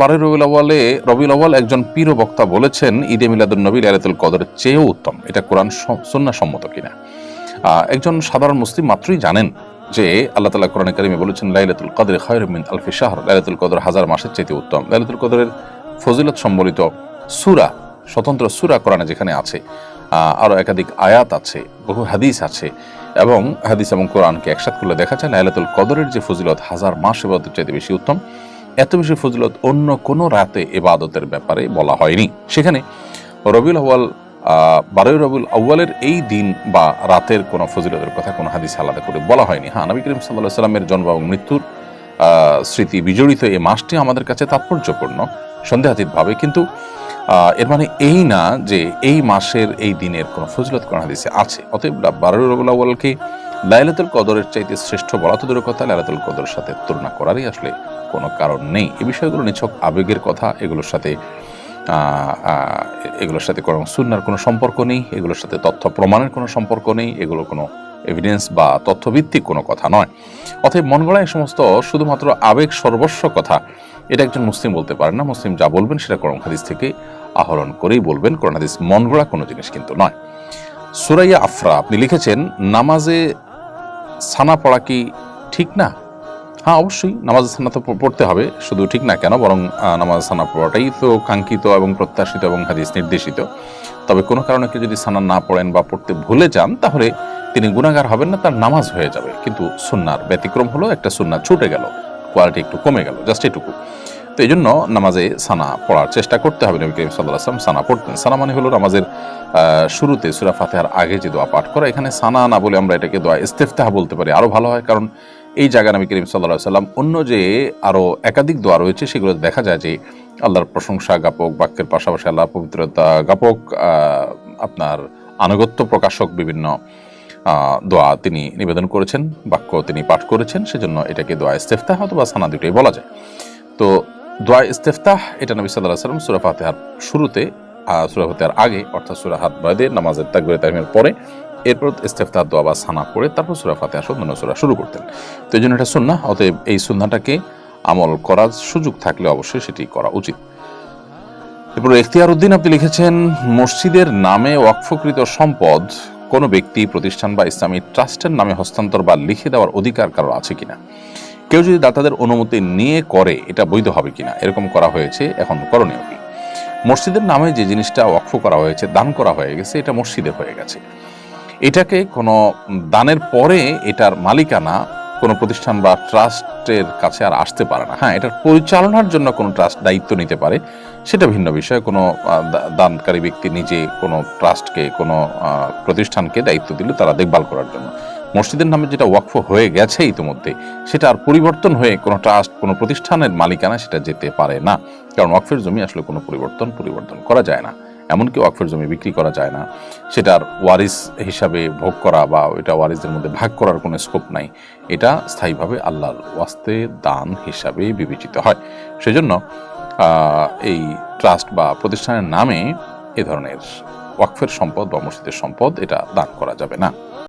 বারোই রবিউল আওয়ালে রবিউল আওয়াল একজন পীর বক্তা বলেছেন ঈদে মিলাদুল নবী লাইলাতুল কদরের চেয়েও উত্তম। এটা কোরআন সন্না সম্মত কিনা? একজন সাধারণ মুসলিম মাত্রই জানেন যে আল্লাহ তালা কোরআন কারিমে বলেছেন লাইলাতুল কদরে খয়র মিন আলফি শাহর। লাইলাতুল কদর হাজার মাসের চেয়ে উত্তম। লাইলাতুল কদরের ফজিলত সম্বলিত সুরা স্বতন্ত্র সুরা কোরআনে যেখানে আছে আহ, আরও একাধিক আয়াত আছে বহু হাদিস আছে এবং হাদিস এবং কোরআনকে একসাথ করলে দেখা যায় লাইলাতুল কদরের যে ফজিলত হাজার মাস এবাদতের চাইতে বেশি উত্তম। এত বেশি ফজিলত অন্য কোনো রাতে এবাদতের ব্যাপারে বলা হয়নি। সেখানে রবিউল আহ, বারোই রবিউল আউ্বালের এই দিন বা রাতের কোনো ফজিলতের কথা কোনো হাদিস আলাদা করে বলা হয়নি। হ্যাঁ নবী করিম সাল্লাহ সাল্লামের জন্ম এবং মৃত্যুর স্মৃতি বিজড়িত এই মাসটি আমাদের কাছে তাৎপর্যপূর্ণ সন্দেহাতীতভাবে। কিন্তু এর মানে এই না যে এই মাসের এই দিনের কোনো ফজিলত কোন হাদিসে আছে। অতএব বারোই রবিউল আউ্বালকে লাইলাতুল কদরের চাইতে শ্রেষ্ঠ বলা তো দূরের কথা লাইলাতুল কদরের সাথে তুলনা করারই আসলে কোনো কারণ নেই। এই বিষয়গুলো নিছক আবেগের কথা, এগুলোর সাথে এগুলোর সাথে কোনো সুন্নার কোনো সম্পর্ক নেই, এগুলোর সাথে তথ্য প্রমাণের কোনো সম্পর্ক নেই, এগুলো কোনো এভিডেন্স বা তথ্যভিত্তিক কোনো কথা নয়। অতএব মন গড়া এই সমস্ত শুধুমাত্র আবেগ সর্বস্ব কথা, এটা একজন মুসলিম বলতে পারেন না। মুসলিম যা বলবেন সেটা কোরআন হাদিস থেকে আহরণ করেই বলবেন। কোরআন হাদিস মন গড়া কোনো জিনিস কিন্তু নয়। সুরাইয়া আফরা আপনি লিখেছেন, নামাজে সানা পড়া কি ঠিক না? হ্যাঁ অবশ্যই নামাজ সানা তো পড়তে হবে, শুধু ঠিক না কেন, বরং নামাজ সানা পড়াটাই তো কাঙ্ক্ষিত এবং প্রত্যাশিত এবং হাদিস নির্দেশিত। তবে কোনো কারণে কেউ যদি সানা না পড়েন বা পড়তে ভুলে যান, তাহলে তিনি গুণাগার হবেন না, তার নামাজ হয়ে যাবে। কিন্তু সুন্নার ব্যতিক্রম হলো, একটা সুন্না ছুটে গেল, কোয়ালিটি একটু কমে গেল, জাস্ট এটুকু। তো এই জন্য নামাজে সানা পড়ার চেষ্টা করতে হবে। নবী করিম সাল্লাহ আসলাম সানা পড়তেন। সানা মানে হলো নামাজের শুরুতে সুরা ফাতেহার আগে যে দোয়া পাঠ করা এখানে সানা না বলে আমরা এটাকে দোয়া ইস্তেফতাহ বলতে পারি। আরও ভালো হয় কারণ এই জায়গা নবী করিম সাল্লাহ সাল্লাম অন্য যে আরও একাধিক দোয়া রয়েছে সেগুলো দেখা যায় যে আল্লাহর প্রশংসা জ্ঞাপক বাক্যের পাশাপাশি আল্লাহ পবিত্রতা আহ, আপনার আনুগত্য প্রকাশক বিভিন্ন দোয়া তিনি নিবেদন করেছেন বাক্য তিনি পাঠ করেছেন সেজন্য এটাকে দোয়া ইস্তেফতাহ অথবা সানা দুটোই বলা যায়। তো দোয়া ইস্তেফতাহ, এটা নবী সাল্লাহ সাল্লাম সুরা ফাতেহার শুরুতে সুরা ফাতেহার আগে, অর্থাৎ সুরা হাত বাদে, নামাজের তাকবির তাহিমের পরে, এরপর ইস্তেফতাহ, দোয়া বা সানা পড়ে তারপর সুরা ফাতেহা অন্যান্য সুরা শুরু করতেন। তো এই জন্য এটা সুন্না অতএব এই সুন্নাটাকে আমল করার সুযোগ থাকলে অবশ্যই সেটি করা উচিত। এরপর এখতিয়ার উদ্দিন আপনি লিখেছেন, মসজিদের নামে ওয়াকফকৃত সম্পদ কোনো ব্যক্তি, প্রতিষ্ঠান বা ইসলামী ট্রাস্টের নামে হস্তান্তর বা লিখে দেওয়ার অধিকার কারও আছে কিনা? কেউ যদি দাতাদের অনুমতি নিয়ে করে, এটা বৈধ হবে কিনা? এরকম করা হয়েছে এখন করণীয় কি? মসজিদের নামে যে জিনিসটা ওয়াকফ করা হয়েছে, দান করা হয়ে গেছে, এটা মসজিদের হয়ে গেছে। এটাকে কোনো দানের পরে এটার মালিকানা কোনো প্রতিষ্ঠান বা ট্রাস্টের কাছে আর আসতে পারে না। হ্যাঁ এটার পরিচালনার জন্য কোনো ট্রাস্ট দায়িত্ব নিতে পারে, সেটা ভিন্ন বিষয়। কোনো দানকারী ব্যক্তি নিজে কোনো ট্রাস্টকে, কোনো প্রতিষ্ঠানকে দায়িত্ব দিল তারা দেখভাল করার জন্য। মসজিদের নামে যেটা ওয়াকফ হয়ে গেছে ইতিমধ্যে, সেটা আর পরিবর্তন হয়ে কোনো ট্রাস্ট, কোনো প্রতিষ্ঠানের মালিকানা সেটা যেতে পারে না। কারণ ওয়াকফের জমি আসলে কোনো পরিবর্তন পরিবর্তন করা যায় না। এমনকি ওয়াকফের জমি বিক্রি করা যায় না। সেটার ওয়ারিস হিসাবে ভোগ করা বা এটা ওয়ারিসদের মধ্যে ভাগ করার কোনো স্কোপ নাই। এটা স্থায়ীভাবে আল্লাহর ওয়াস্তে দান হিসাবে বিবেচিত হয়। সেজন্য এই ট্রাস্ট বা প্রতিষ্ঠানের নামে এ ধরনের ওয়াকফের সম্পদ বা মসজিদের সম্পদ এটা দান করা যাবে না।